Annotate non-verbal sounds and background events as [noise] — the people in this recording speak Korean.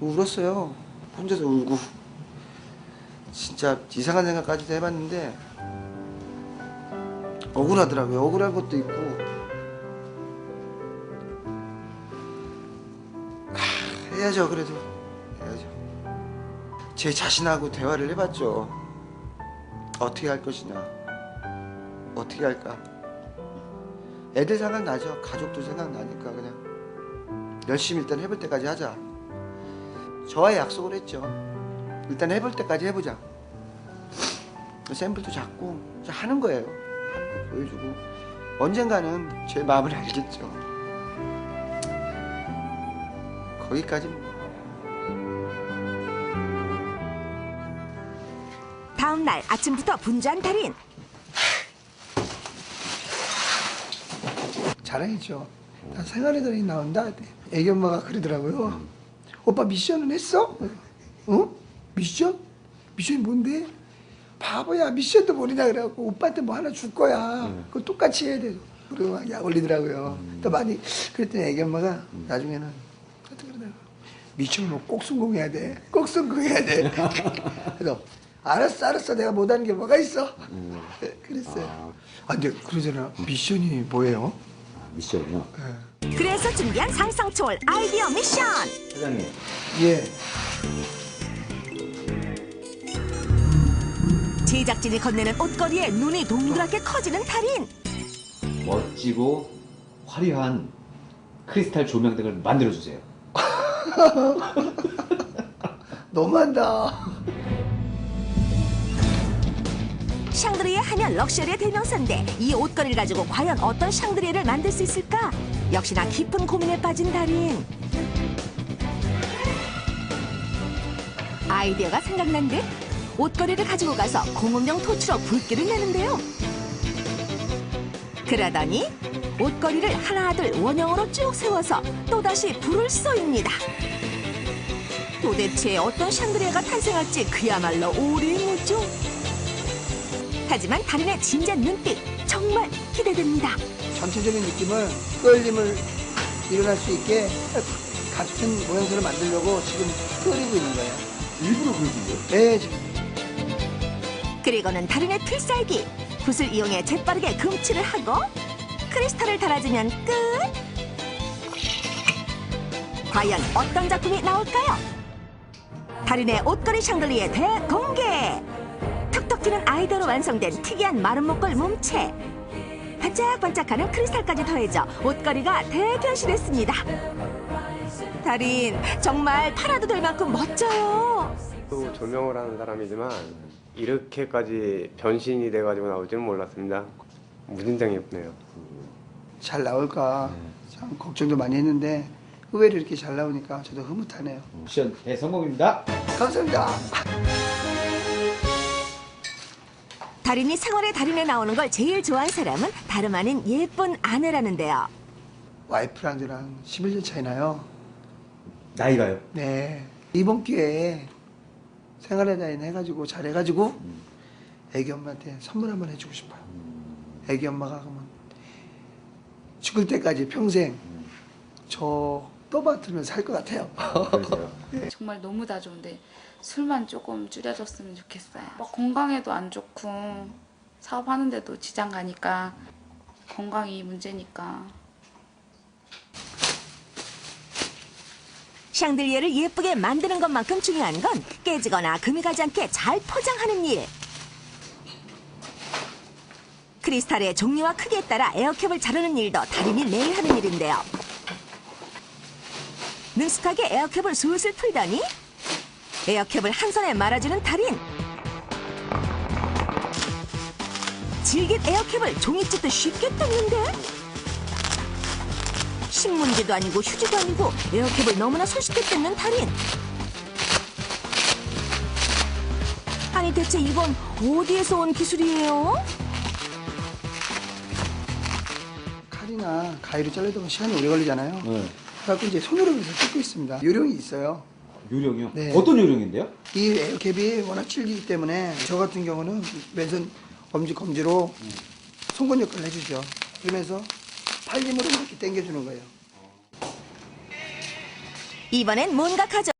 울었어요. 혼자서 울고. 진짜 이상한 생각까지도 해봤는데 억울하더라고요. 억울한 것도 있고. 하, 해야죠, 그래도. 해야죠. 제 자신하고 대화를 해봤죠. 어떻게 할 것이냐. 어떻게 할까. 애들 생각나죠. 가족도 생각나니까 그냥 열심히 일단 해볼 때까지 하자. 저와 약속을 했죠. 일단 해볼 때까지 해보자. 샘플도 잡고 하는 거예요. 하는 거 보여주고 언젠가는 제 마음을 알겠죠. 거기까지는 다음 날 아침부터 분주한 달인. 나 생활의 달인이 나온다. 애기 엄마가 그러더라고요. 오빠 미션은 했어? 어? 미션? 미션이 뭔데? 바보야 미션도 모르냐 그래갖고 오빠한테 뭐 하나 줄 거야. 그거 똑같이 해야 돼. 그리고 막약 올리더라고요. 또 많이 그랬더니 애기 엄마가 나중에는 어떻게 그러더라고요. 미션을 뭐꼭 성공해야 돼. 꼭 성공해야 돼. [laughs] 그래서 알았어 알았어 내가 못하는 게 뭐가 있어. [laughs] 그랬어요. 아 근데 그러잖아 미션이 뭐예요? 아, 미션이요? 그래서 준비한 상상 초월 아이디어 미션. 사장님 예. 제작진이 건네는 옷걸이에 눈이 동그랗게 커지는 달인. 멋지고 화려한 크리스탈 조명 등을 만들어 주세요. [laughs] 너무한다. 샹드리에 하면 럭셔리의 대명사인데 이 옷걸이를 가지고 과연 어떤 샹드리에를 만들 수 있을까? 역시나 깊은 고민에 빠진 달인. 아이디어가 생각난 듯 옷걸이를 가지고 가서 공업용 토치로 붉기를 내는데요. 그러더니 옷걸이를 하나둘 원형으로 쭉 세워서 또다시 불을 쏘입니다. 도대체 어떤 샹드리에가 탄생할지 그야말로 오리무중. 하지만 달인의 진지한 눈빛 정말 기대됩니다. 전체적인 느낌을 끌림을 일어날 수 있게 같은 모양새를 만들려고 지금 끓이고 있는 거예요. 일부러 그러신 거예요? 네, 지금. 그리고는 달인의 필살기 붓을 이용해 재빠르게 금칠을 하고 크리스탈을 달아주면 끝. 과연 어떤 작품이 나올까요? 달인의 옷걸이 샹들리에 대공개. 톡톡 튀는 아이디어로 완성된 특이한 마른 목걸 몸체. 반짝반짝하는 크리스탈까지 더해져 옷걸이가 대변신했습니다. 달인 정말 팔아도 될 만큼 멋져요. 또 조명을 하는 사람이지만 이렇게까지 변신이 돼가지고 나올지는 몰랐습니다. 무진장 예쁘네요. 잘 나올까 참 걱정도 많이 했는데 의외로 이렇게 잘 나오니까 저도 흐뭇하네요. 미션 대성공입니다. 감사합니다. 달인이 생활의 달인에 나오는 걸 제일 좋아하는 사람은 다름 아닌 예쁜 아내라는데요. 와이프랑 저랑 11년 차이 나요. 나이가요? 네. 이번 기회에 생활의 달인 해가지고 잘해가지고 애기 엄마한테 선물 한번 해주고 싶어요. 애기 엄마가 그러면 죽을 때까지 평생 저 떠받들면 살 것 같아요. 그러세요. [laughs] 정말 너무 다 좋은데 술만 조금 줄여줬으면 좋겠어요. 막 건강에도 안 좋고 사업하는데도 지장 가니까 건강이 문제니까 샹들리에를 예쁘게 만드는 것만큼 중요한 건 깨지거나 금이 가지 않게 잘 포장하는 일. 크리스탈의 종류와 크기에 따라 에어캡을 자르는 일도 달인이 매일 하는 일인데요. 능숙하게 에어캡을 슬슬 풀더니 에어캡을 한 손에 말아주는 달인. 질긴 에어캡을 종이 찢듯 쉽게 뜯는데 신문지도 아니고 휴지도 아니고 에어캡을 너무나 손쉽게 뜯는 달인. 아니 대체 이건 어디에서 온 기술이에요? 칼이나 가위로 보면 시간이 오래 걸리잖아요. 네. 그래갖고 이제 손으로 해서 뜯고 있습니다. 요령이 있어요. 요령이요? 네. 어떤 요령인데요? 이 에어캡이 워낙 질기기 때문에 저 같은 경우는 왼손 검지 검지로 송곳 역할을 해주죠. 그러면서 팔림으로 이렇게 당겨주는 거예요. 이번엔 뭔가 가져.